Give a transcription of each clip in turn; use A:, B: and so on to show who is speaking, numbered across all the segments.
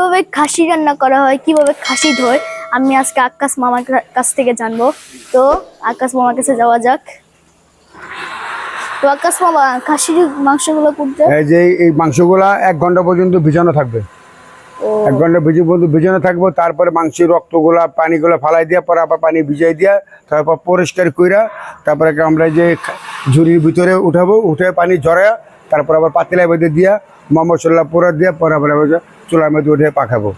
A: কীভাবে খাসি রান্না করা হয় কীভাবে খাসি ধোয় আমি আজকে আকাশ মামার কাছ থেকে জানব। তো আকাশ মামার কাছে যাওয়া যাক। তো আকাশ মামা খাসির মাংসগুলো করতে
B: এই যে এই মাংসগুলা এক ঘণ্টা পর্যন্ত ভিজানো থাকবে। এক ঘণ্টা ভিজে পর্যন্ত ভিজানো থাকব তারপরে মাংসের রক্তগুলা পানিগুলো ফালাই দিয়া পরে আবার পানি ভিজাই দিয়া তারপর পরিষ্কার কইরা তারপরে আমরা যে ঝুড়ির ভিতরে উঠাবো উঠে পানি ঝরা তারপর আবার পাতিলা বেঁধে দিয়া মশলা পুরা দিয়া পরে আবার চুলার মধ্যে উঠে পাকাবো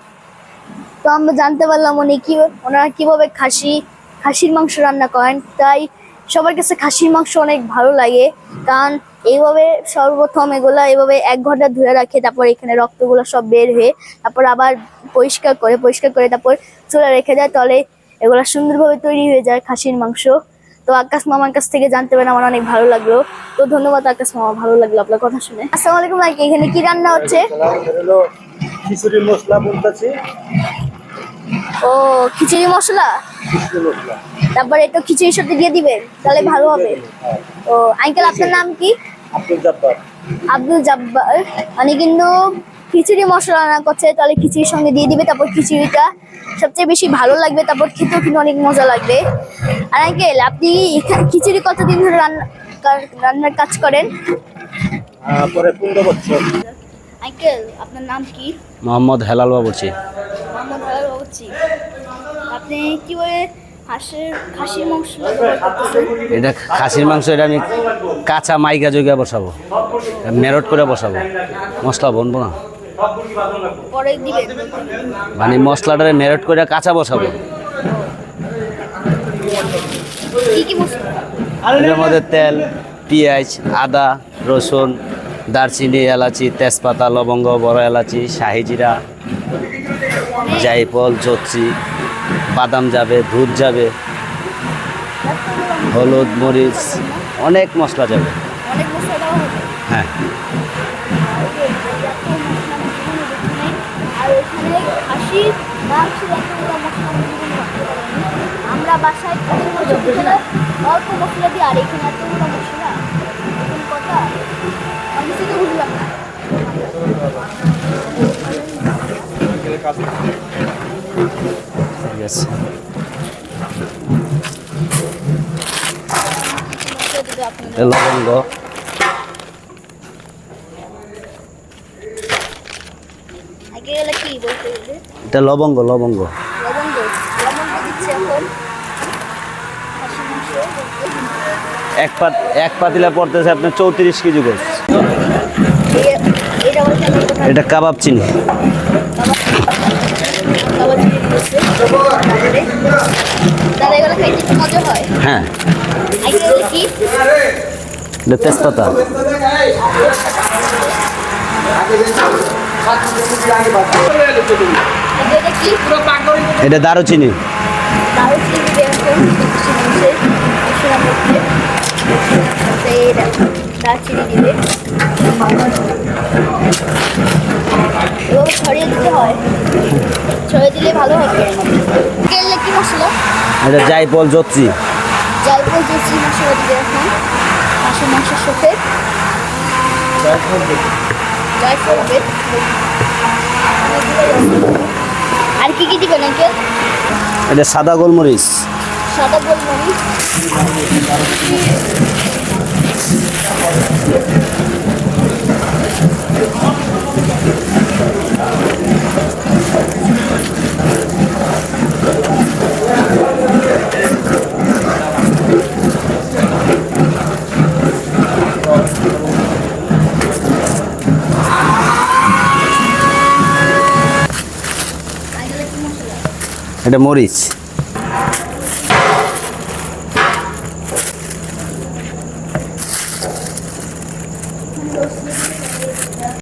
A: তো আমরা জানতে পারলাম উনি কি ওনারা কীভাবে খাসি খাসির মাংস রান্না করেন। তাই সবার কাছে খাসির মাংস অনেক ভালো লাগে। কারণ এইভাবে সর্বপ্রথম এগুলা এইভাবে এক ঘণ্টা ধুয়ে রাখে তারপর এখানে রক্তগুলো সব বের হয়ে তারপর আবার পরিষ্কার করে পরিষ্কার করে তারপর চুলা রেখে দেয় তাহলে এগুলা সুন্দরভাবে তৈরি হয়ে যায় খাসির মাংস। তো আকাশ মামার কাছ থেকে জানতে পেরে আমার অনেক ভালো লাগল। তো ধন্যবাদ আকাশ মামা ভালো লাগল আপনার কথা শুনে। আসসালামু আলাইকুম লাইক এখানে কি রান্না হচ্ছে?
C: হলো খিচুড়ি মশলা বলতেছি।
A: ও খিচুড়ি মশলা?
C: খিচুড়ি মশলা।
A: তারপর এটা খিচুড়ির সাথে দিয়ে দিবেন তাহলে ভালো হবে। ও আঙ্কেল আপনার নাম কি?
C: আব্দুল জব্বার।
A: আব্দুল জাব্বার। মানে কিন্তু খিচুড়ি মশলা রান্না করছে তাহলে খিচুড়ির সঙ্গে দিয়ে দিবে তারপর খিচুড়িটা সবচেয়ে বেশি ভালো লাগবে তারপর খেতেও কিন্তু অনেক মজা লাগবে। আর আঙ্কেল আপনি খিচুড়ি কতদিন ধরে রান্না রান্নার কাজ করেন?
C: পরে পনেরো বছর।
A: আঙ্কেল আপনার নাম কি?
D: মোহাম্মদ হেলাল বলছি।
A: মোহাম্মদ হালাল বাবুচি আপনি কীভাবে হাঁসের খাসির মাংস
D: এটা খাসির মাংস এটা আমি কাঁচা মাইকা জৈগা বসাবো। মেরট করে বসাবো। মশলা বনবো না। মানে মশলাটারে মেরট করে কাঁচা বসাবো। এটার মধ্যে তেল পেঁয়াজ আদা রসুন দারচিনি এলাচি তেজপাতা লবঙ্গ বড় এলাচি শাহিজিরা জাইফল জচ্ছি বাদাম যাবে দুধ যাবে হলুদ মরিচ অনেক মশলা যাবে। হ্যাঁ।
A: আমরা বাসায় অল্প মশলা দিই আর এখানে মশলা। কথা বুঝলাম না
D: ঠিক আছে। এটা লবঙ্গ এটা লবঙ্গ লবঙ্গ
A: লবঙ্গ লবঙ্গ দিচ্ছে এখন খাসির মাংস
D: এক পাত, এক পাতিলা পড়তেছে আপনার চৌত্রিশ কেজি গোস।
A: এটা
D: কাবাব চিনি।
A: হয়।
D: তেজপাতা।
A: এটা
D: দারুচিনি
A: দারুচিনি দিবে এখন খাসির মাংসে মশলার মধ্যে এই দা- দারচিনি দিবে এভাবে ছড়িয়ে দিতে হয় ছড়িয়ে দিলে ভালো হবে কি মশলা
D: এটা জাইফল জচ্ছি
A: জলপল জেসি মশলা দিবে এখন খাসির মাংসের সাথে আর কি কি দিবেন আঙ্কেল
D: এটা সাদা গোলমরিচ।
A: সাদা গোলমরিচ।
D: এটা মরিচ।